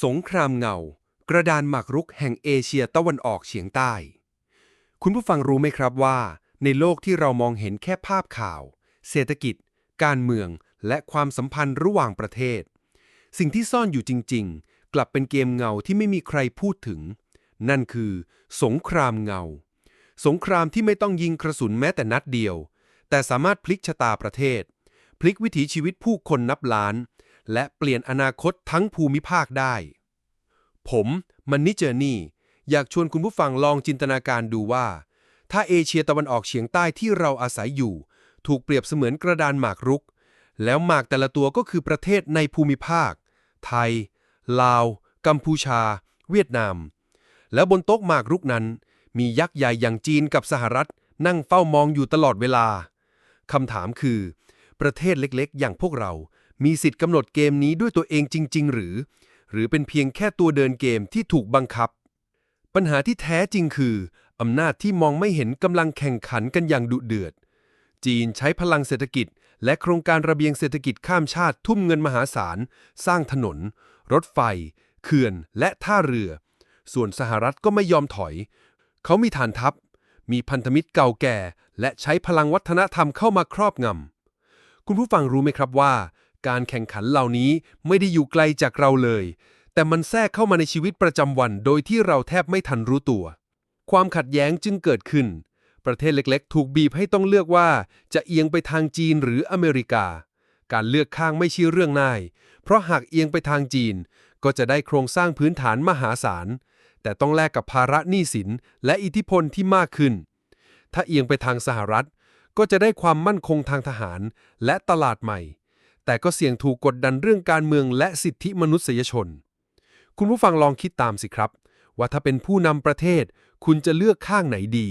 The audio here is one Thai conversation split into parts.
สงครามเงา กระดานหมากรุกแห่งเอเชียตะวันออกเฉียงใต้ คุณผู้ฟังรู้ไหมครับว่า ในโลกที่เรามองเห็นแค่ภาพข่าว เศรษฐกิจ การเมือง และความสัมพันธ์ระหว่างประเทศ สิ่งที่ซ่อนอยู่จริง ๆ กลับเป็นเกมเงาที่ไม่มีใครพูดถึง นั่นคือ สงครามเงา สงครามที่ไม่ต้องยิงกระสุนแม้แต่นัดเดียว แต่สามารถพลิกชะตาประเทศ พลิกวิถีชีวิตผู้คนนับล้าน และเปลี่ยนอนาคตทั้งภูมิภาคได้ ผมมันนี่เจอนี่ อยากชวนคุณผู้ฟังลองจินตนาการดูว่า ถ้าเอเชียตะวันออกเฉียงใต้ที่เราอาศัยอยู่ ถูกเปรียบเสมือนกระดานหมากรุก แล้วหมากแต่ละตัวก็คือประเทศในภูมิภาค ไทย ลาว กัมพูชา เวียดนาม แล้วบนโต๊ะหมากรุกนั้น มียักษ์ใหญ่อย่างจีนกับสหรัฐ นั่งเฝ้ามองอยู่ตลอดเวลาคำถามคือ ประเทศเล็กๆ อย่างพวกเรา มีสิทธิ์กำหนดเกมนี้ด้วยตัวเองจริง ๆ หรือ หรือเป็นเพียงแค่ตัวเดินเกมที่ถูกบังคับ ปัญหาที่แท้จริงคือ อำนาจที่มองไม่เห็นกำลังแข่งขันกันอย่างดุเดือด จีนใช้พลังเศรษฐกิจ และโครงการระเบียงเศรษฐกิจข้ามชาติทุ่มเงินมหาศาล สร้างถนน รถไฟ เขื่อน และท่าเรือ ส่วนสหรัฐก็ไม่ยอมถอย เขามีฐานทัพ มีพันธมิตรเก่าแก่ และใช้พลังวัฒนธรรมเข้ามาครอบงำคุณผู้ฟังรู้ไหมครับว่า การแข่งขันเหล่านี้ไม่ได้อยู่ไกลจากเราเลย แต่มันแทรกเข้ามาในชีวิตประจำวัน โดยที่เราแทบไม่ทันรู้ตัว ความขัดแย้งจึงเกิดขึ้น ประเทศเล็กๆ ถูกบีบให้ต้องเลือกว่า จะเอียงไปทางจีนหรืออเมริกา การเลือกข้างไม่ใช่เรื่องง่าย เพราะหากเอียงไปทางจีน ก็จะได้โครงสร้างพื้นฐานมหาศาล แต่ต้องแลกกับภาระหนี้สินและอิทธิพลที่มากขึ้น ถ้าเอียงไปทางสหรัฐก็จะได้ความมั่นคงทางทหารและตลาดใหม่ แต่ก็เสี่ยงถูกกดดันเรื่องการเมืองและสิทธิมนุษยชน คุณผู้ฟังลองคิดตามสิครับ ว่าถ้าเป็นผู้นำประเทศ คุณจะเลือกข้างไหนดี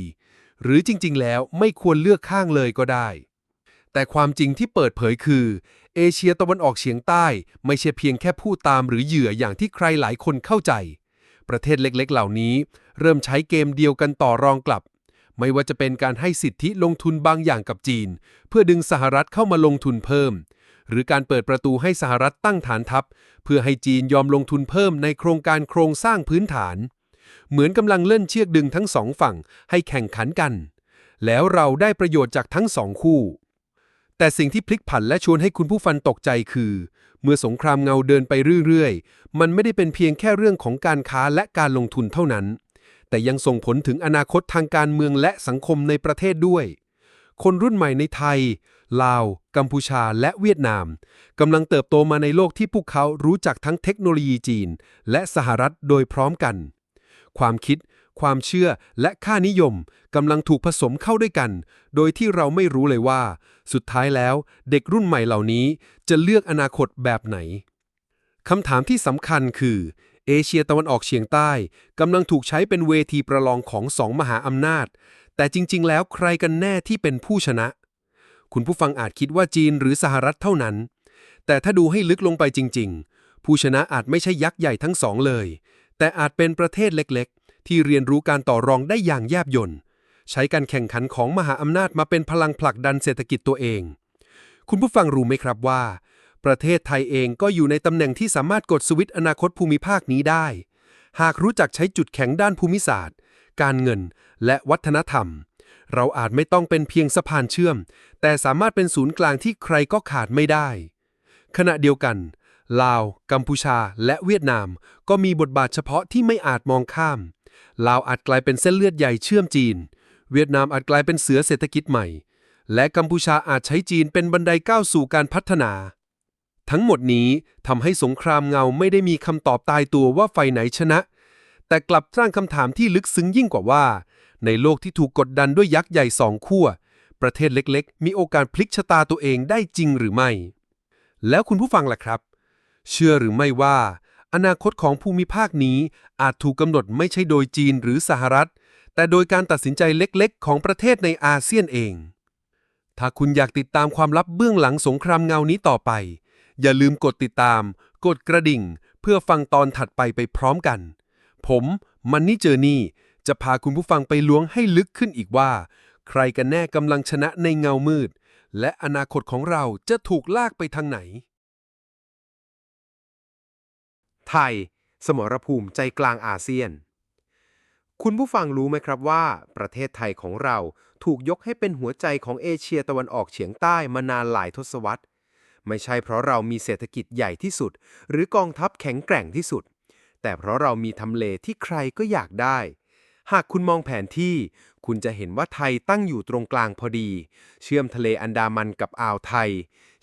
หรือจริง ๆ แล้วไม่ควรเลือกข้างเลยก็ได้ แต่ความจริงที่เปิดเผยคือ เอเชียตะวันออกเฉียงใต้ ไม่ใช่เพียงแค่ผู้ตามหรือเหยื่ออย่างที่ใครหลายคนเข้าใจ ประเทศเล็กๆ เหล่านี้ เริ่มใช้เกมเดียวกันต่อรองกลับไม่ว่าจะเป็นการให้สิทธิลงทุนบางอย่างกับจีน เพื่อดึงสหรัฐเข้ามาลงทุนเพิ่ม หรือการเปิดประตูให้สหรัฐตั้งฐานทัพ เพื่อให้จีนยอมลงทุนเพิ่มในโครงการโครงสร้างพื้นฐาน เหมือนกำลังเล่นเชือกดึงทั้งสองฝั่งให้แข่งขันกัน แล้วเราได้ประโยชน์จากทั้งสองคู่ แต่สิ่งที่พลิกผันและชวนให้คุณผู้ฟังตกใจคือ เมื่อสงครามเงาเดินไปเรื่อยๆ มันไม่ได้เป็นเพียงแค่เรื่องของการค้าและการลงทุนเท่านั้น แต่ยังส่งผลถึงอนาคตทางการเมืองและสังคมในประเทศด้วย คนรุ่นใหม่ในไทย ลาว กัมพูชา และเวียดนาม กำลังเติบโตมาในโลกที่พวกเขารู้จักทั้งเทคโนโลยีจีน และสหรัฐโดยพร้อมกัน ความคิด ความเชื่อ และค่านิยมกำลังถูกผสมเข้าด้วยกัน โดยที่เราไม่รู้เลยว่า สุดท้ายแล้ว เด็กรุ่นใหม่เหล่านี้จะเลือกอนาคตแบบไหนคำถามที่สำคัญคือ เอเชียตะวันออกเฉียงใต้กำลังถูกใช้เป็นเวทีประลองของสองมหาอำนาจ แต่จริง ๆ แล้วใครกันแน่ที่เป็นผู้ชนะ คุณผู้ฟังอาจคิดว่าจีนหรือสหรัฐเท่านั้น แต่ถ้าดูให้ลึกลงไปจริง ๆ ผู้ชนะอาจไม่ใช่ยักษ์ใหญ่ทั้งสองเลย แต่อาจเป็นประเทศเล็กๆ ที่เรียนรู้การต่อรองได้อย่างแยบยลใช้การแข่งขันของมหาอำนาจมาเป็นพลังผลักดันเศรษฐกิจตัวเอง คุณผู้ฟังรู้ไหมครับว่า ประเทศไทยเองก็อยู่ในตำแหน่งที่สามารถกดสวิตช์อนาคตภูมิภาคนี้ได้ หากรู้จักใช้จุดแข็งด้านภูมิศาสตร์ การเงิน และวัฒนธรรม เราอาจไม่ต้องเป็นเพียงสะพานเชื่อม แต่สามารถเป็นศูนย์กลางที่ใครก็ขาดไม่ได้ ขณะเดียวกัน ลาว กัมพูชา และเวียดนาม ก็มีบทบาทเฉพาะที่ไม่อาจมองข้าม ลาวอาจกลายเป็นเส้นเลือดใหญ่เชื่อมจีน เวียดนามอาจกลายเป็นเสือเศรษฐกิจใหม่ และกัมพูชาอาจใช้จีนเป็นบันไดก้าวสู่การพัฒนา ทั้งหมดนี้ทำให้สงครามเงาไม่ได้มีคำตอบตายตัวว่าไฟไหนชนะ แต่กลับสร้างคำถามที่ลึกซึ้งยิ่งกว่าว่า ในโลกที่ถูกกดดันด้วยยักษ์ใหญ่สองขั้ว ประเทศเล็กๆ มีโอกาสพลิกชะตาตัวเองได้จริงหรือไม่ แล้วคุณผู้ฟังล่ะครับ เชื่อหรือไม่ว่า อนาคตของภูมิภาคนี้อาจถูกกำหนดไม่ใช่โดยจีนหรือสหรัฐ แต่โดยการตัดสินใจเล็กๆ ของประเทศในอาเซียนเอง ถ้าคุณอยากติดตามความลับเบื้องหลังสงครามเงานี้ต่อไป อย่าลืมกดติดตาม กดกระดิ่ง เพื่อฟังตอนถัดไปไปพร้อมกัน ผมมันนี่เจอนี่ จะพาคุณผู้ฟังไปล้วงให้ลึกขึ้นอีกว่า ใครกันแน่กำลังชนะในเงามืด และอนาคตของเราจะถูกลากไปทางไหน ไทย สมรภูมิใจกลางอาเซียน คุณผู้ฟังรู้ไหมครับว่า ประเทศไทยของเราถูกยกให้เป็นหัวใจของเอเชียตะวันออกเฉียงใต้มานานหลายทศวรรษ ไม่ใช่เพราะเรามีเศรษฐกิจใหญ่ที่สุด หรือกองทัพแข็งแกร่งที่สุด แต่เพราะเรามีทำเลที่ใครก็อยากได้ หากคุณมองแผนที่ คุณจะเห็นว่าไทยตั้งอยู่ตรงกลางพอดี เชื่อมทะเลอันดามันกับอ่าวไทย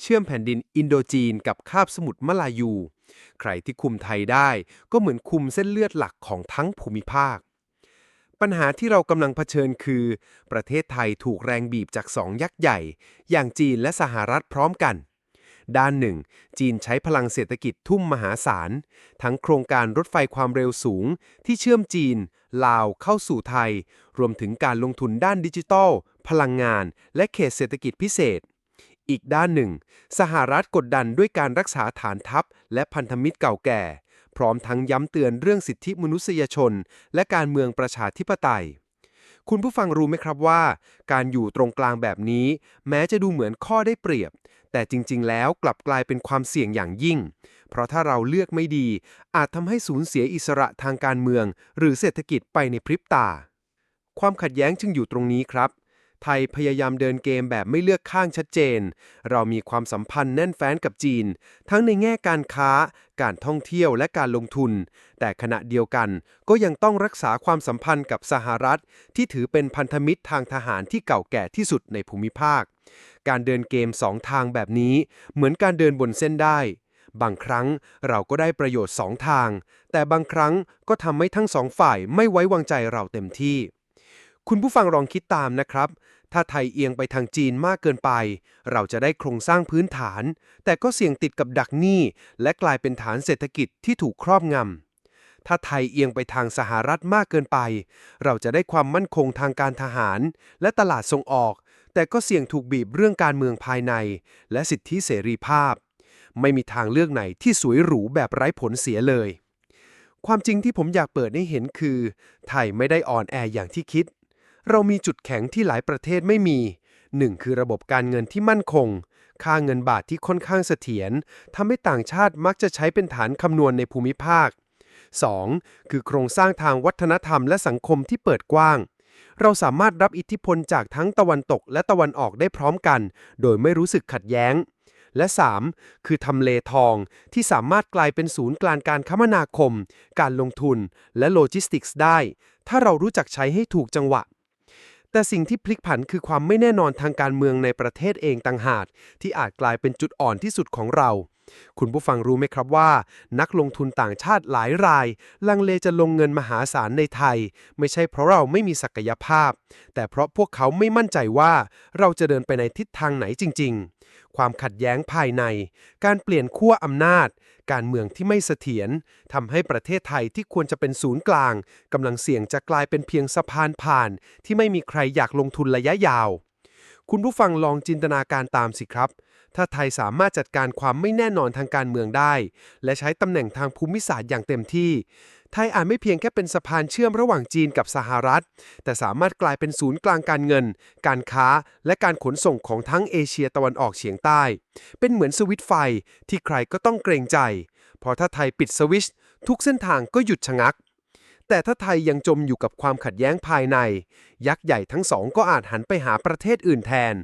เชื่อมแผ่นดินอินโดจีนกับคาบสมุทรมลายู ใครที่คุมไทยได้ก็เหมือนคุมเส้นเลือดหลักของทั้งภูมิภาค ปัญหาที่เรากำลังเผชิญคือ ประเทศไทยถูกแรงบีบจากสองยักษ์ใหญ่ อย่างจีนและสหรัฐพร้อมกัน ด้านหนึ่ง จีนใช้พลังเศรษฐกิจทุ่มมหาศาล ทั้งโครงการรถไฟความเร็วสูง ที่เชื่อมจีน ลาวเข้าสู่ไทย รวมถึงการลงทุนด้านดิจิทัล พลังงาน และเขตเศรษฐกิจพิเศษ อีกด้านหนึ่ง สหรัฐกดดันด้วยการรักษาฐานทัพ และพันธมิตรเก่าแก่ พร้อมทั้งย้ำเตือนเรื่องสิทธิมนุษยชน และการเมืองประชาธิปไตยคุณผู้ฟังรู้ไหมครับว่า การอยู่ตรงกลางแบบนี้ แม้จะดูเหมือนข้อได้เปรียบ แต่จริง ๆ แล้วกลับกลายเป็นความเสี่ยงอย่างยิ่ง เพราะถ้าเราเลือกไม่ดี อาจทำให้สูญเสียอิสระทางการเมือง หรือเศรษฐกิจไปในพริบตา ความขัดแย้งจึงอยู่ตรงนี้ครับ ไทยพยายามเดินเกมแบบไม่เลือกข้างชัดเจน เรามีความสัมพันธ์แน่นแฟ้นกับจีน ทั้งในแง่การค้า การท่องเที่ยวและการลงทุน แต่ขณะเดียวกันก็ยังต้องรักษาความสัมพันธ์กับสหรัฐ ที่ถือเป็นพันธมิตรทางทหารที่เก่าแก่ที่สุดในภูมิภาค การเดินเกมสองทางแบบนี้ เหมือนการเดินบนเส้นได้บางครั้งเราก็ได้ประโยชน์สองทาง แต่บางครั้งก็ทำให้ทั้งสองฝ่ายไม่ไว้วางใจเราเต็มที่ คุณผู้ฟังลองคิดตามนะครับ ถ้าไทยเอียงไปทางจีนมากเกินไป เราจะได้โครงสร้างพื้นฐาน แต่ก็เสี่ยงติดกับดักหนี้ และกลายเป็นฐานเศรษฐกิจที่ถูกครอบงำ ถ้าไทยเอียงไปทางสหรัฐมากเกินไป เราจะได้ความมั่นคงทางการทหาร และตลาดส่งออก แต่ก็เสี่ยงถูกบีบเรื่องการเมืองภายใน และสิทธิเสรีภาพ ไม่มีทางเลือกไหนที่สวยหรูแบบไร้ผลเสียเลยความจริงที่ผมอยากเปิดให้เห็นคือ ไทยไม่ได้อ่อนแออย่างที่คิด เรามีจุดแข็งที่หลายประเทศไม่มี 1. คือระบบการเงินที่มั่นคง ค่าเงินบาทที่ค่อนข้างเสถียรทำให้ต่างชาติมักจะใช้เป็นฐานคำนวณในภูมิภาค 2. คือโครงสร้างทางวัฒนธรรมและสังคมที่เปิดกว้าง เราสามารถรับอิทธิพลจากทั้งตะวันตกและตะวันออกได้พร้อมกัน โดยไม่รู้สึกขัดแย้ง และ 3. คือทำเลทองที่สามารถกลายเป็นศูนย์กลางการคมนาคม การลงทุน และโลจิสติกส์ได้ ถ้าเรารู้จักใช้ให้ถูกจังหวะ แต่สิ่งที่พลิกผันคือความไม่แน่นอนทางการเมืองในประเทศเองต่างหากที่อาจกลายเป็นจุดอ่อนที่สุดของเรา คุณผู้ฟังรู้ไหมครับว่า นักลงทุนต่างชาติหลายราย ลังเลจะลงเงินมหาศาลในไทย ไม่ใช่เพราะเราไม่มีศักยภาพ แต่เพราะพวกเขาไม่มั่นใจว่าเราจะเดินไปในทิศทางไหนจริง ๆ ความขัดแย้งภายใน การเปลี่ยนขั้วอำนาจ การเมืองที่ไม่เสถียรทำให้ประเทศไทยที่ควรจะเป็นศูนย์กลางกำลังเสี่ยงจะกลายเป็นเพียงสะพานผ่าน ที่ไม่มีใครอยากลงทุนระยะยาว คุณผู้ฟังลองจินตนาการตามสิครับ ถ้าไทยสามารถจัดการความไม่แน่นอนทางการเมืองได้ และใช้ตำแหน่งทางภูมิศาสตร์อย่างเต็มที่ ไทยอาจไม่เพียงแค่เป็นสะพานเชื่อมระหว่างจีนกับสหรัฐ แต่สามารถกลายเป็นศูนย์กลางการเงิน การค้า และการขนส่งของทั้งเอเชียตะวันออกเฉียงใต้ เป็นเหมือนสวิตไฟที่ใครก็ต้องเกรงใจเพราะถ้าไทยปิดสวิชทุกเส้นทางก็หยุดชะงัก แต่ถ้าไทยยังจมอยู่กับความขัดแย้งภายใน ยักษ์ใหญ่ทั้งสองก็อาจหันไปหาประเทศอื่นแทน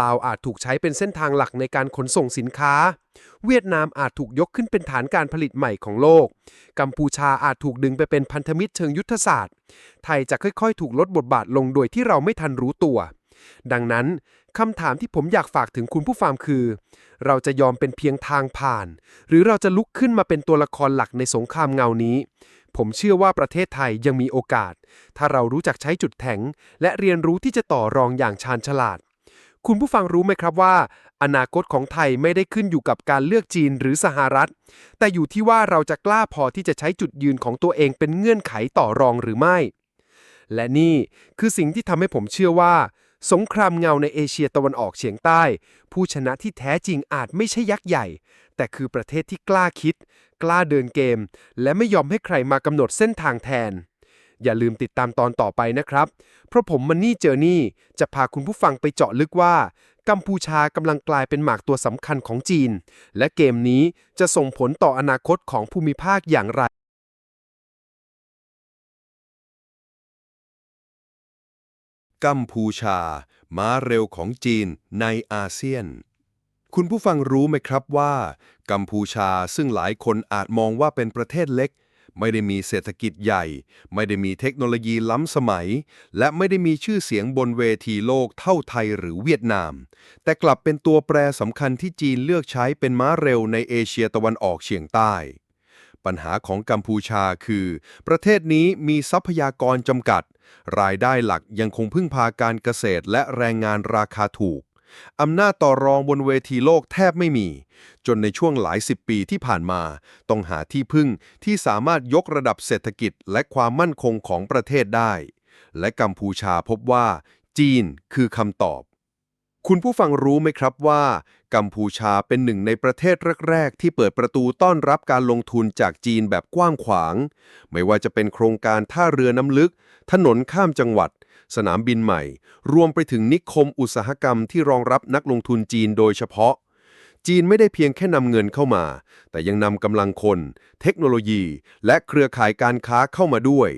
ลาวอาจถูกใช้เป็นเส้นทางหลักในการขนส่งสินค้า เวียดนามอาจถูกยกขึ้นเป็นฐานการผลิตใหม่ของโลก กัมพูชาอาจถูกดึงไปเป็นพันธมิตรเชิงยุทธศาสตร์ ไทยจะค่อยๆ ถูกลดบทบาทลงโดยที่เราไม่ทันรู้ตัว ดังนั้นคำถามที่ผมอยากฝากถึงคุณผู้ฟังคือ เราจะยอมเป็นเพียงทางผ่าน หรือเราจะลุกขึ้นมาเป็นตัวละครหลักในสงครามเงานี้ ผมเชื่อว่าประเทศไทยยังมีโอกาส ถ้าเรารู้จักใช้จุดแข็ง และเรียนรู้ที่จะต่อรองอย่างชาญฉลาด คุณผู้ฟังรู้ไหมครับว่า อนาคตของไทยไม่ได้ขึ้นอยู่กับการเลือกจีนหรือสหรัฐ แต่อยู่ที่ว่าเราจะกล้าพอที่จะใช้จุดยืนของตัวเองเป็นเงื่อนไขต่อรองหรือไม่ และนี่คือสิ่งที่ทำให้ผมเชื่อว่า สงครามเงาในเอเชียตะวันออกเฉียงใต้ ผู้ชนะที่แท้จริงอาจไม่ใช่ยักษ์ใหญ่ แต่คือประเทศที่กล้าคิด กล้าเดินเกม และไม่ยอมให้ใครมากำหนดเส้นทางแทน อย่าลืมติดตามตอนต่อไปนะครับ เพราะผมมันนี่เจอนี่จะพาคุณผู้ฟังไปเจาะลึกว่า กัมพูชากำลังกลายเป็นหมากตัวสำคัญของจีน และเกมนี้จะส่งผลต่ออนาคตของภูมิภาคอย่างไร กัมพูชา ม้าเร็วของจีนในอาเซียน คุณผู้ฟังรู้ไหมครับว่า กัมพูชาซึ่งหลายคนอาจมองว่าเป็นประเทศเล็ก ไม่ได้มีเศรษฐกิจใหญ่ ไม่ได้มีเทคโนโลยีล้ำสมัย และไม่ได้มีชื่อเสียงบนเวทีโลกเท่าไทยหรือเวียดนาม แต่กลับเป็นตัวแปรสำคัญที่จีนเลือกใช้เป็นม้าเร็วในเอเชียตะวันออกเฉียงใต้ ปัญหาของกัมพูชาคือ ประเทศนี้มีทรัพยากรจำกัด รายได้หลักยังคงพึ่งพาการเกษตรและแรงงานราคาถูก อำนาจต่อรองบนเวทีโลกแทบไม่มี จนในช่วงหลายสิบปีที่ผ่านมา ต้องหาที่พึ่งที่สามารถยกระดับเศรษฐกิจและความมั่นคงของประเทศได้ และกัมพูชาพบว่า จีนคือคำตอบ คุณผู้ฟังรู้ไหมครับว่า กัมพูชาเป็นหนึ่งในประเทศแรก ๆ ที่เปิดประตูต้อนรับการลงทุนจากจีนแบบกว้างขวาง ไม่ว่าจะเป็นโครงการท่าเรือน้ำลึก ถนนข้ามจังหวัด สนามบินใหม่ รวมไปถึงนิคมอุตสาหกรรมที่รองรับนักลงทุนจีนโดยเฉพาะ จีนไม่ได้เพียงแค่นำเงินเข้ามา แต่ยังนำกำลังคน เทคโนโลยี และเครือข่ายการค้าเข้ามาด้วย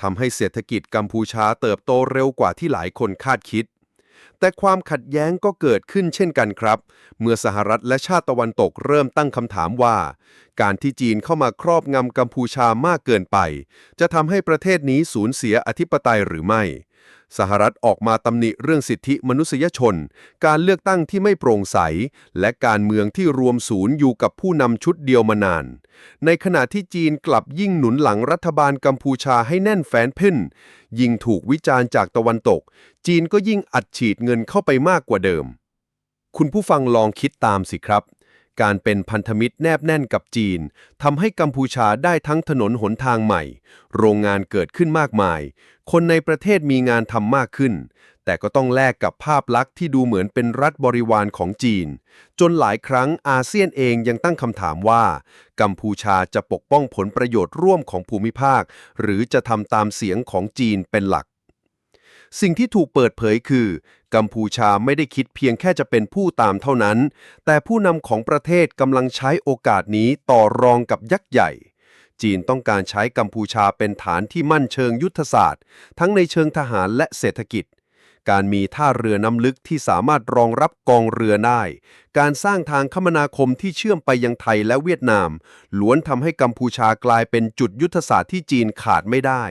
ทำให้เศรษฐกิจกัมพูชาเติบโตเร็วกว่าที่หลายคนคาดคิด แต่ความขัดแย้งก็เกิดขึ้นเช่นกันครับ เมื่อสหรัฐและชาติตะวันตกเริ่มตั้งคำถามว่า การที่จีนเข้ามาครอบงำกัมพูชามากเกินไป จะทำให้ประเทศนี้สูญเสียอธิปไตยหรือไม่ สหรัฐออกมาตำหนิเรื่องสิทธิมนุษยชน การเลือกตั้งที่ไม่โปร่งใส และการเมืองที่รวมศูนย์อยู่กับผู้นำชุดเดียวมานาน ในขณะที่จีนกลับยิ่งหนุนหลังรัฐบาลกัมพูชาให้แน่นแฟ้นพึ่นยิ่งถูกวิจารณ์จากตะวันตก จีนก็ยิ่งอัดฉีดเงินเข้าไปมากกว่าเดิม คุณผู้ฟังลองคิดตามสิครับ การเป็นพันธมิตรแนบแน่นกับจีนทำให้กัมพูชาได้ทั้งถนนหนทางใหม่ โรงงานเกิดขึ้นมากมาย คนในประเทศมีงานทำมากขึ้น แต่ก็ต้องแลกกับภาพลักษณ์ที่ดูเหมือนเป็นรัฐบริวารของจีน จนหลายครั้งอาเซียนเองยังตั้งคำถามว่า กัมพูชาจะปกป้องผลประโยชน์ร่วมของภูมิภาค หรือจะทำตามเสียงของจีนเป็นหลัก สิ่งที่ถูกเปิดเผยคือ กัมพูชาไม่ได้คิดเพียงแค่จะเป็นผู้ตามเท่านั้น แต่ผู้นำของประเทศกำลังใช้โอกาสนี้ต่อรองกับยักษ์ใหญ่ จีนต้องการใช้กัมพูชาเป็นฐานที่มั่นเชิงยุทธศาสตร์ ทั้งในเชิงทหารและเศรษฐกิจการมีท่าเรือน้ำลึกที่สามารถรองรับกองเรือได้ การสร้างทางคมนาคมที่เชื่อมไปยังไทยและเวียดนาม ล้วนทำให้กัมพูชากลายเป็นจุดยุทธศาสตร์ที่จีนขาดไม่ได้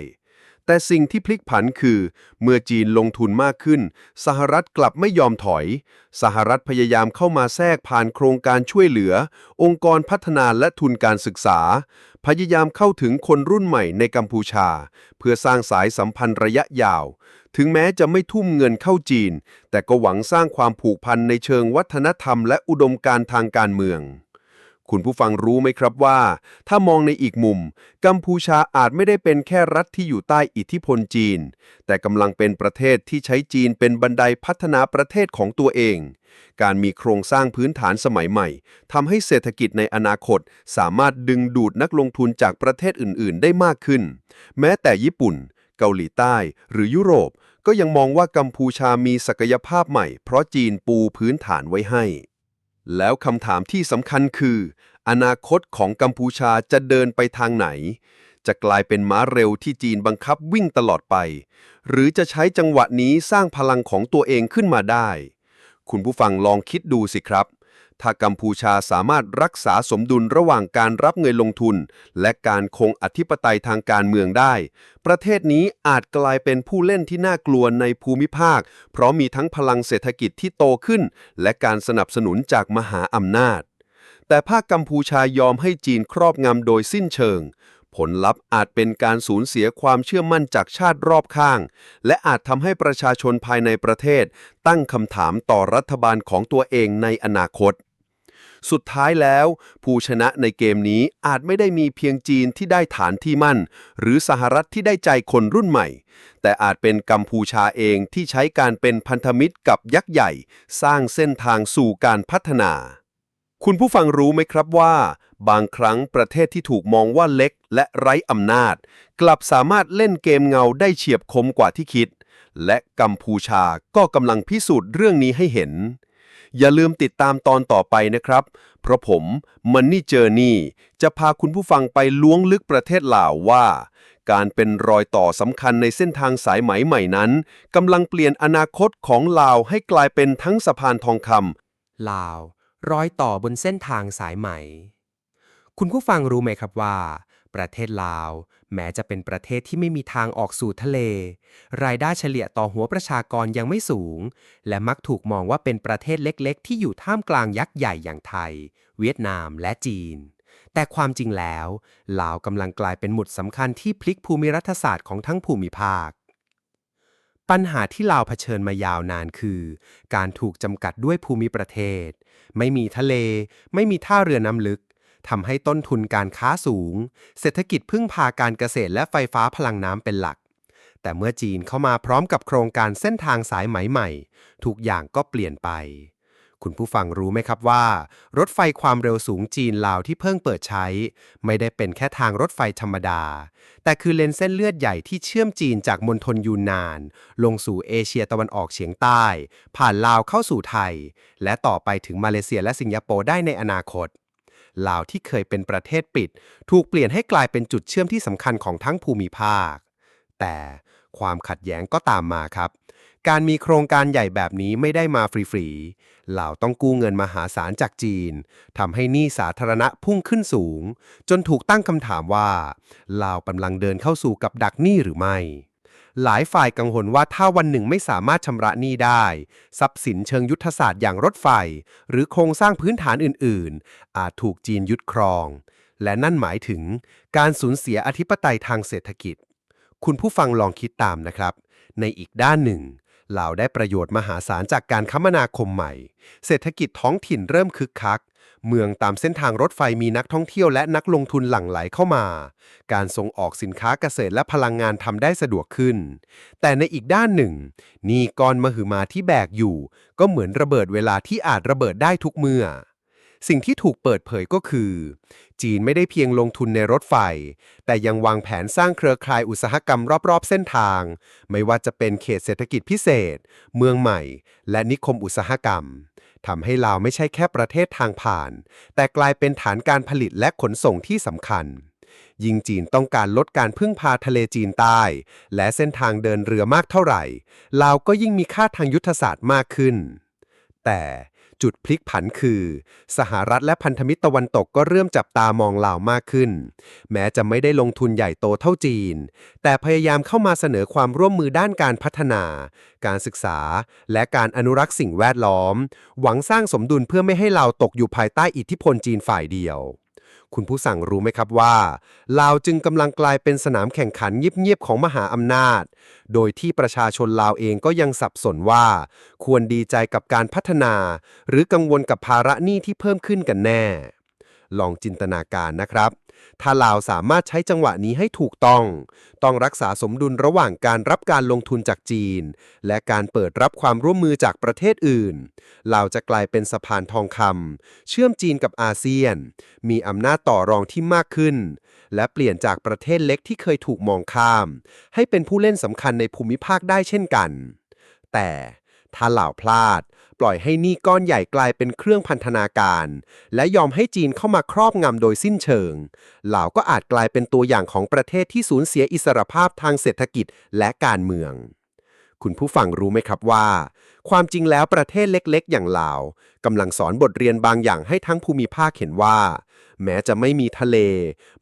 แต่สิ่งที่พลิกผันคือ เมื่อจีนลงทุนมากขึ้น สหรัฐกลับไม่ยอมถอย สหรัฐพยายามเข้ามาแทรกผ่านโครงการช่วยเหลือ องค์กรพัฒนาและทุนการศึกษา พยายามเข้าถึงคนรุ่นใหม่ในกัมพูชา เพื่อสร้างสายสัมพันธ์ระยะยาว ถึงแม้จะไม่ทุ่มเงินเข้าจีน แต่ก็หวังสร้างความผูกพันในเชิงวัฒนธรรมและอุดมการทางการเมือง คุณผู้ฟังรู้ไหมครับว่า ถ้ามองในอีกมุม กัมพูชาอาจไม่ได้เป็นแค่รัฐที่อยู่ใต้อิทธิพลจีน แต่กำลังเป็นประเทศที่ใช้จีนเป็นบันไดพัฒนาประเทศของตัวเอง การมีโครงสร้างพื้นฐานสมัยใหม่ทำให้เศรษฐกิจในอนาคต สามารถดึงดูดนักลงทุนจากประเทศอื่น ๆ ได้มากขึ้น แม้แต่ญี่ปุ่น เกาหลีใต้ หรือยุโรป ก็ยังมองว่ากัมพูชามีศักยภาพใหม่ เพราะจีนปูพื้นฐานไว้ให้ แล้วคำถามที่สำคัญคือ อนาคตของกัมพูชาจะเดินไปทางไหน จะกลายเป็นม้าเร็วที่จีนบังคับวิ่งตลอดไป หรือจะใช้จังหวะนี้สร้างพลังของตัวเองขึ้นมาได้ คุณผู้ฟังลองคิดดูสิครับ ถ้ากัมพูชาสามารถรักษาสมดุลระหว่างการรับเงินลงทุน และการคงอธิปไตยทางการเมืองได้ ประเทศนี้อาจกลายเป็นผู้เล่นที่น่ากลัวในภูมิภาค เพราะมีทั้งพลังเศรษฐกิจที่โตขึ้น และการสนับสนุนจากมหาอำนาจ แต่ภาคกัมพูชายอมให้จีนครอบงำโดยสิ้นเชิง ผลลัพธ์อาจเป็นการสูญเสียความเชื่อมั่นจากชาติรอบข้าง และอาจทำให้ประชาชนภายในประเทศ ตั้งคำถามต่อรัฐบาลของตัวเองในอนาคต สุดท้ายแล้ว ผู้ชนะในเกมนี้อาจไม่ได้มีเพียงจีนที่ได้ฐานที่มั่น หรือสหรัฐที่ได้ใจคนรุ่นใหม่ แต่อาจเป็นกัมพูชาเองที่ใช้การเป็นพันธมิตรกับยักษ์ใหญ่ สร้างเส้นทางสู่การพัฒนา คุณผู้ฟังรู้ไหมครับว่า บางครั้งประเทศที่ถูกมองว่าเล็กและไร้อำนาจ กลับสามารถเล่นเกมเงาได้เฉียบคมกว่าที่คิด และกัมพูชาก็กำลังพิสูจน์เรื่องนี้ให้เห็น อย่าลืมติดตามตอนต่อไปนะครับ เพราะผมมันนี่เจอนี่จะพาคุณผู้ฟังไปล้วงลึกประเทศลาวว่า การเป็นรอยต่อสำคัญในเส้นทางสายไหมใหม่นั้นกำลังเปลี่ยนอนาคตของลาวให้กลายเป็นทั้งสะพานทองคำลาว รอยต่อบนเส้นทางสายไหม คุณผู้ฟังรู้ไหมครับว่า ประเทศลาว แม้จะเป็นประเทศที่ไม่มีทางออกสู่ทะเล รายได้เฉลี่ยต่อหัวประชากรยังไม่สูง และมักถูกมองว่าเป็นประเทศเล็กๆ ที่อยู่ท่ามกลางยักษ์ใหญ่อย่างไทย เวียดนามและจีน แต่ความจริงแล้วลาวกำลังกลายเป็นหมุดสำคัญที่พลิกภูมิรัฐศาสตร์ของทั้งภูมิภาค ปัญหาที่ลาวเผชิญมายาวนานคือ การถูกจำกัดด้วยภูมิประเทศ ไม่มีทะเล ไม่มีท่าเรือน้ำลึก ทำให้ต้นทุนการค้าสูง เศรษฐกิจพึ่งพาการเกษตรและไฟฟ้าพลังน้ำเป็นหลัก แต่เมื่อจีนเข้ามาพร้อมกับโครงการเส้นทางสายไหมใหม่ ทุกอย่างก็เปลี่ยนไป คุณผู้ฟังรู้ไหมครับว่า รถไฟความเร็วสูงจีนลาวที่เพิ่งเปิดใช้ ไม่ได้เป็นแค่ทางรถไฟธรรมดา แต่คือเลนเส้นเลือดใหญ่ที่เชื่อมจีนจากมณฑลยูนนาน ลงสู่เอเชียตะวันออกเฉียงใต้ ผ่านลาวเข้าสู่ไทย และต่อไปถึงมาเลเซียและสิงคโปร์ได้ในอนาคต ลาวที่เคยเป็นประเทศปิด ถูกเปลี่ยนให้กลายเป็นจุดเชื่อมที่สำคัญของทั้งภูมิภาค แต่ความขัดแย้งก็ตามมาครับ การมีโครงการใหญ่แบบนี้ไม่ได้มาฟรีๆลาวต้องกู้เงินมหาศาลจากจีนทำให้หนี้สาธารณะพุ่งขึ้นสูง จนถูกตั้งคำถามว่าลาวกำลังเดินเข้าสู่กับดักหนี้หรือไม่ หลายฝ่ายกังวลว่าถ้าวันหนึ่งไม่สามารถชำระหนี้ได้ ทรัพย์สินเชิงยุทธศาสตร์อย่างรถไฟ หรือโครงสร้างพื้นฐานอื่น ๆ อาจถูกจีนยึดครอง และนั่นหมายถึงการสูญเสียอธิปไตยทางเศรษฐกิจ คุณผู้ฟังลองคิดตามนะครับ ในอีกด้านหนึ่งลาได้ประโยชน์มหาศาลจากการคมนาคมใหม่ เศรษฐกิจท้องถิ่นเริ่มคึกคัก เมืองตามเส้นทางรถไฟมีนักท่องเที่ยวและนักลงทุนหลั่งไหลเข้ามา การส่งออกสินค้าเกษตรและพลังงานทำได้สะดวกขึ้น แต่ในอีกด้านหนึ่งนี่ก้อนมหึมาที่แบกอยู่ ก็เหมือนระเบิดเวลาที่อาจระเบิดได้ทุกเมื่อ สิ่งที่ถูกเปิดเผยก็คือ จีนไม่ได้เพียงลงทุนในรถไฟ แต่ยังวางแผนสร้างเครือข่ายอุตสาหกรรมรอบๆเส้นทาง ไม่ว่าจะเป็นเขตเศรษฐกิจพิเศษ เมืองใหม่ และนิคมอุตสาหกรรม ทำให้ลาวไม่ใช่แค่ประเทศทางผ่าน แต่กลายเป็นฐานการผลิตและขนส่งที่สำคัญ ยิ่งจีนต้องการลดการพึ่งพาทะเลจีนใต้ และเส้นทางเดินเรือมากเท่าไหร่ ลาวก็ยิ่งมีค่าทางยุทธศาสตร์มากขึ้น แต่ จุดพลิกผันคือ สหรัฐและพันธมิตรตะวันตกก็เริ่มจับตามองลาวมากขึ้น แม้จะไม่ได้ลงทุนใหญ่โตเท่าจีน แต่พยายามเข้ามาเสนอความร่วมมือด้านการพัฒนา การศึกษา และการอนุรักษ์สิ่งแวดล้อม หวังสร้างสมดุลเพื่อไม่ให้ลาวตกอยู่ภายใต้อิทธิพลจีนฝ่ายเดียว คุณผู้สั่งรู้ไหมครับว่าลาวจึงกำลังกลายเป็นสนามแข่งขันเงียบๆของมหาอำนาจ โดยที่ประชาชนลาวเองก็ยังสับสนว่า ควรดีใจกับการพัฒนา หรือกังวลกับภาระหนี้ที่เพิ่มขึ้นกันแน่ ลองจินตนาการนะครับ ถ้าลาวสามารถใช้จังหวะนี้ให้ถูกต้อง ต้องรักษาสมดุลระหว่างการรับการลงทุนจากจีน และการเปิดรับความร่วมมือจากประเทศอื่น ลาวจะกลายเป็นสะพานทองคำเชื่อมจีนกับอาเซียน มีอำนาจต่อรองที่มากขึ้น และเปลี่ยนจากประเทศเล็กที่เคยถูกมองข้าม ให้เป็นผู้เล่นสำคัญในภูมิภาคได้เช่นกัน แต่ถ้าล่าพลาด ปล่อยให้หนี้ก้อนใหญ่กลายเป็นเครื่องพันธนาการ และยอมให้จีนเข้ามาครอบงำโดยสิ้นเชิง เหล่าก็อาจกลายเป็นตัวอย่างของประเทศที่สูญเสียอิสรภาพทางเศรษฐกิจและการเมือง คุณผู้ฟังรู้ไหมครับว่า ความจริงแล้วประเทศเล็กๆ อย่างลาวกำลังสอนบทเรียนบางอย่างให้ทั้งภูมิภาคเห็นว่า แม้จะไม่มีทะเล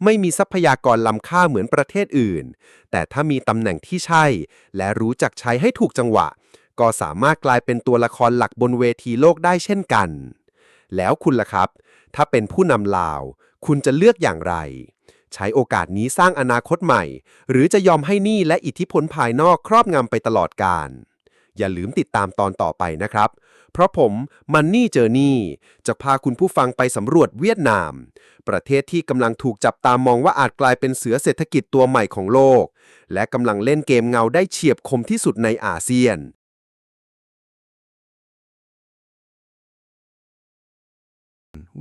ไม่มีทรัพยากรล้ำค่าเหมือนประเทศอื่น แต่ถ้ามีตำแหน่งที่ใช่ และรู้จักใช้ให้ถูกจังหวะ ก็สามารถกลายเป็นตัวละครหลักบนเวทีโลกได้เช่นกัน แล้วคุณล่ะครับ ถ้าเป็นผู้นำลาว คุณจะเลือกอย่างไร ใช้โอกาสนี้สร้างอนาคตใหม่ หรือจะยอมให้หนี้และอิทธิพลภายนอกครอบงำไปตลอดกาลอย่าลืมติดตามตอนต่อไปนะครับ เพราะผมมันนี่เจอนี่จะพาคุณผู้ฟังไปสำรวจเวียดนาม ประเทศที่กำลังถูกจับตามองว่าอาจกลายเป็นเสือเศรษฐกิจตัวใหม่ของโลก และกำลังเล่นเกมเงาได้เฉียบคมที่สุดในอาเซียน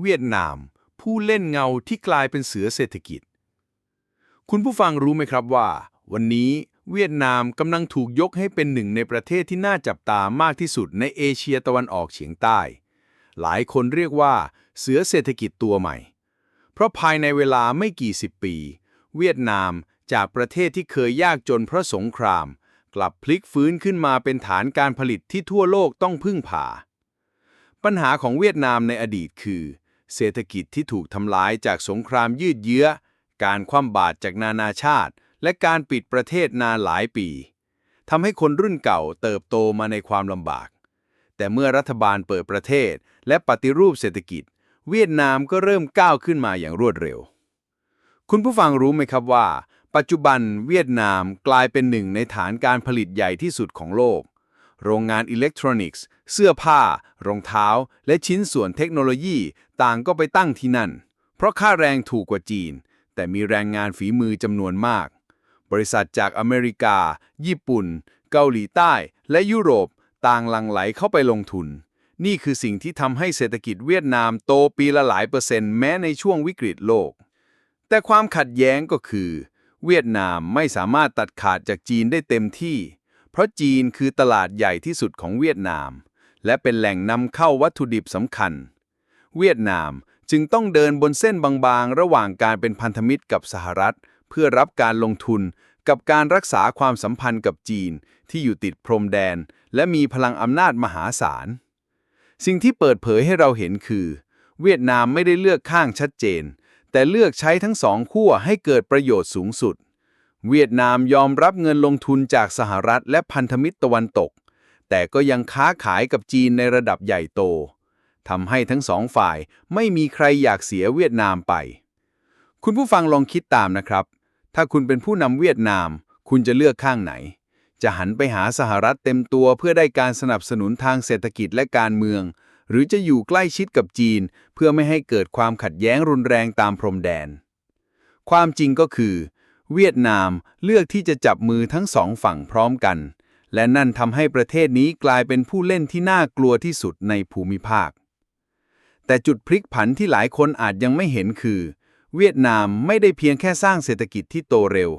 เวียดนาม ผู้เล่นเงาที่กลายเป็นเสือเศรษฐกิจ คุณผู้ฟังรู้ไหมครับว่า วันนี้เวียดนามกำลังถูกยกให้เป็นหนึ่งในประเทศที่น่าจับตามากที่สุดในเอเชียตะวันออกเฉียงใต้ หลายคนเรียกว่า เสือเศรษฐกิจตัวใหม่ เพราะภายในเวลาไม่กี่สิบปี เวียดนามจากประเทศที่เคยยากจนเพราะสงคราม กลับพลิกฟื้นขึ้นมาเป็นฐานการผลิตที่ทั่วโลกต้องพึ่งพา ปัญหาของเวียดนามในอดีตคือ เศรษฐกิจที่ถูกทำลายจากสงครามยืดเยื้อ การคว่ำบาตรจากนานาชาติ และการปิดประเทศนานหลายปีทำให้คนรุ่นเก่าเติบโตมาในความลำบาก แต่เมื่อรัฐบาลเปิดประเทศ และปฏิรูปเศรษฐกิจ เวียดนามก็เริ่มก้าวขึ้นมาอย่างรวดเร็ว คุณผู้ฟังรู้ไหมครับว่า ปัจจุบันเวียดนามกลายเป็นหนึ่งในฐานการผลิตใหญ่ที่สุดของโลก โรงงานอิเล็กทรอนิกส์ เสื้อผ้า รองเท้า และชิ้นส่วนเทคโนโลยีต่างก็ไปตั้งที่นั่น เพราะค่าแรงถูกกว่าจีน แต่มีแรงงานฝีมือจำนวนมาก บริษัทจากอเมริกา ญี่ปุ่น เกาหลีใต้ และยุโรปต่างหลั่งไหลเข้าไปลงทุน นี่คือสิ่งที่ทำให้เศรษฐกิจเวียดนามโตปีละหลายเปอร์เซ็นต์แม้ในช่วงวิกฤตโลก แต่ความขัดแย้งก็คือ เวียดนามไม่สามารถตัดขาดจากจีนได้เต็มที่ เพราะจีนคือตลาดใหญ่ที่สุดของเวียดนาม และเป็นแหล่งนำเข้าวัตถุดิบสำคัญ เวียดนามจึงต้องเดินบนเส้นบางๆ ระหว่างการเป็นพันธมิตรกับสหรัฐ เพื่อรับการลงทุนกับการรักษาความสัมพันธ์กับจีนที่อยู่ติดพรมแดน และมีพลังอำนาจมหาศาล สิ่งที่เปิดเผยให้เราเห็นคือ เวียดนามไม่ได้เลือกข้างชัดเจน แต่เลือกใช้ทั้งสองขั้วให้เกิดประโยชน์สูงสุด เวียดนามยอมรับเงินลงทุนจากสหรัฐและพันธมิตรตะวันตก แต่ก็ยังค้าขายกับจีนในระดับใหญ่โตทำให้ทั้งสองฝ่ายไม่มีใครอยากเสียเวียดนามไป คุณผู้ฟังลองคิดตามนะครับ ถ้าคุณเป็นผู้นำเวียดนาม คุณจะเลือกข้างไหน จะหันไปหาสหรัฐเต็มตัวเพื่อได้การสนับสนุนทางเศรษฐกิจและการเมือง หรือจะอยู่ใกล้ชิดกับจีน เพื่อไม่ให้เกิดความขัดแย้งรุนแรงตามพรมแดน ความจริงก็คือ เวียดนามเลือกที่จะจับมือทั้งสองฝั่งพร้อมกัน และนั่นทำให้ประเทศนี้กลายเป็นผู้เล่นที่น่ากลัวที่สุดในภูมิภาค แต่จุดพลิกผันที่หลายคนอาจยังไม่เห็นคือ เวียดนามไม่ได้เพียงแค่สร้างเศรษฐกิจที่โตเร็ว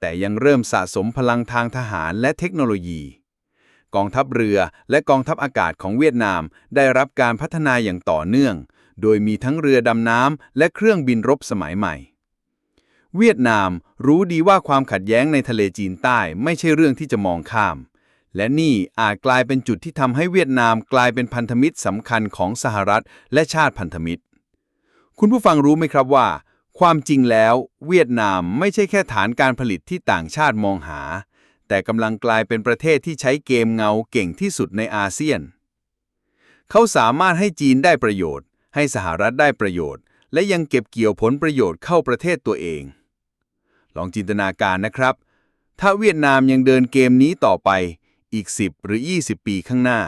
แต่ยังเริ่มสะสมพลังทางทหารและเทคโนโลยี กองทัพเรือและกองทัพอากาศของเวียดนามได้รับการพัฒนาอย่างต่อเนื่อง โดยมีทั้งเรือดำน้ำและเครื่องบินรบสมัยใหม่ เวียดนามรู้ดีว่าความขัดแย้งในทะเลจีนใต้ไม่ใช่เรื่องที่จะมองข้าม และนี่อาจกลายเป็นจุดที่ทำให้เวียดนามกลายเป็นพันธมิตรสำคัญของสหรัฐและชาติพันธมิตร คุณผู้ฟังรู้ไหมครับว่า ความจริงแล้ว เวียดนามไม่ใช่แค่ฐานการผลิตที่ต่างชาติมองหา แต่กำลังกลายเป็นประเทศที่ใช้เกมเงาเก่งที่สุดในอาเซียน เขาสามารถให้จีนได้ประโยชน์ ให้สหรัฐได้ประโยชน์ และยังเก็บเกี่ยวผลประโยชน์เข้าประเทศตัวเอง ลองจินตนาการนะครับ ถ้าเวียดนามยังเดินเกมนี้ต่อไปอีก 10 หรือ 20 ปีข้างหน้า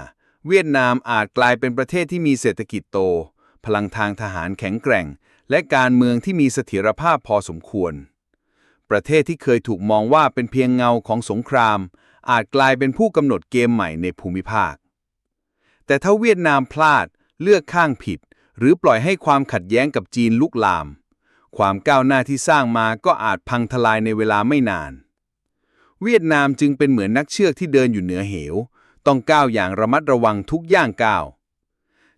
เวียดนามอาจกลายเป็นประเทศที่มีเศรษฐกิจโต พลังทางทหารแข็งแกร่ง และการเมืองที่มีเสถียรภาพพอสมควร ประเทศที่เคยถูกมองว่าเป็นเพียงเงาของสงคราม อาจกลายเป็นผู้กำหนดเกมใหม่ในภูมิภาค แต่ถ้าเวียดนามพลาดเลือกข้างผิด หรือปล่อยให้ความขัดแย้งกับจีนลุกลาม ความก้าวหน้าที่สร้างมาก็อาจพังทลายในเวลาไม่นาน เวียดนามจึงเป็นเหมือนนักเชือกที่เดินอยู่เหนือเหว ต้องก้าวอย่างระมัดระวังทุกย่างก้าว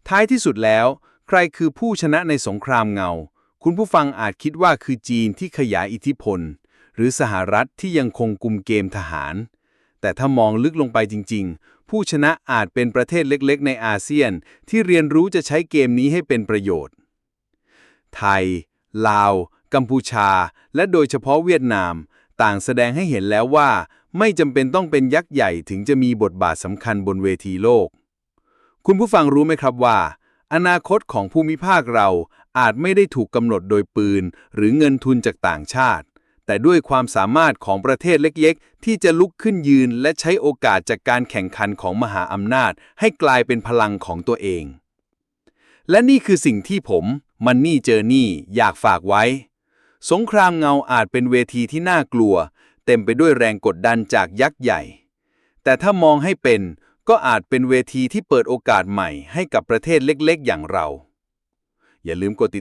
ท้ายที่สุดแล้ว ใครคือผู้ชนะในสงครามเงา คุณผู้ฟังอาจคิดว่าคือจีนที่ขยายอิทธิพล หรือสหรัฐที่ยังคงกุมเกมทหาร แต่ถ้ามองลึกลงไปจริง ๆ ผู้ชนะอาจเป็นประเทศเล็ก ๆ ในอาเซียน ที่เรียนรู้จะใช้เกมนี้ให้เป็นประโยชน์ ไทย ลาว กัมพูชา และโดยเฉพาะเวียดนาม ต่างแสดงให้เห็นแล้วว่า ไม่จำเป็นต้องเป็นยักษ์ใหญ่ถึงจะมีบทบาทสำคัญบนเวทีโลก คุณผู้ฟังรู้ไหมครับว่า อนาคตของภูมิภาคเราอาจไม่ได้ถูกกำหนดโดยปืน หรือเงินทุนจากต่างชาติ แต่ด้วยความสามารถของประเทศเล็กๆ ที่จะลุกขึ้นยืนและใช้โอกาสจากการแข่งขันของมหาอำนาจ ให้กลายเป็นพลังของตัวเอง และนี่คือสิ่งที่ผม มันนี่เจอนี่อยากฝากไว้ สงครามเงาอาจเป็นเวทีที่น่ากลัว เต็มไปด้วยแรงกดดันจากยักษ์ใหญ่ แต่ถ้ามองให้เป็นก็อาจเป็นเวทีที่เปิดโอกาสใหม่ให้กับประเทศเล็กๆ อย่างเรา อย่าลืมกดติด